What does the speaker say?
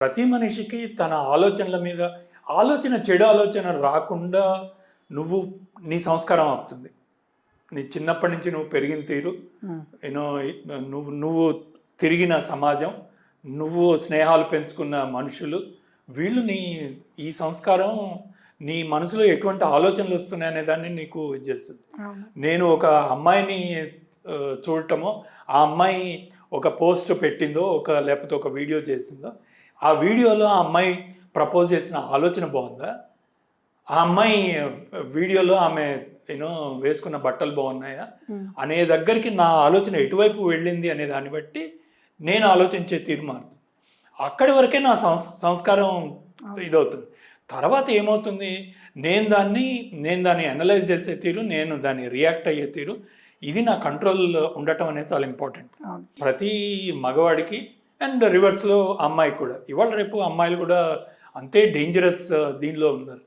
ప్రతి మనిషికి తన ఆలోచనల మీద ఆలోచన చెడు ఆలోచన రాకుండా నువ్వు నీ సంస్కారం అవుతుంది నీ చిన్నప్పటి నుంచి నువ్వు పెరిగిన తీరు యూనో నువ్వు నువ్వు తిరిగిన సమాజం నువ్వు స్నేహాలు పెంచుకున్న మనుషులు వీళ్ళు నీ ఈ సంస్కారం నీ మనసులో ఎటువంటి ఆలోచనలు వస్తున్నాయి అనే దాన్ని నీకు ఇది చేస్తుంది. నేను ఒక అమ్మాయిని చూడటమో ఆ అమ్మాయి ఒక పోస్ట్ పెట్టిందో ఒక లేకపోతే ఒక వీడియో చేసిందో ఆ వీడియోలో ఆ అమ్మాయి ప్రపోజ్ చేసిన ఆలోచన బాగుందా? ఆ అమ్మాయి వీడియోలో ఆమె యూనో వేసుకున్న బట్టలు బాగున్నాయా. అనే దగ్గరికి నా ఆలోచన ఎటువైపు వెళ్ళింది అనే దాన్ని బట్టి నేను ఆలోచించే తీరు మారుతుంది. అక్కడి వరకే నా సంస్ సంస్కారం ఇదవుతుంది. తర్వాత ఏమవుతుంది? నేను దాన్ని నేను దాన్ని అనలైజ్ చేసే తీరు నేను దాన్ని రియాక్ట్ అయ్యే తీరు ఇది నా కంట్రోల్ ఉండటం అనేది చాలా ఇంపార్టెంట్ ప్రతి మగవాడికి అండ్ రివర్స్లో అమ్మాయి కూడా. ఇవాళ రేపు అమ్మాయిలు కూడా అంతే డేంజరస్ దీనిలో ఉన్నారు.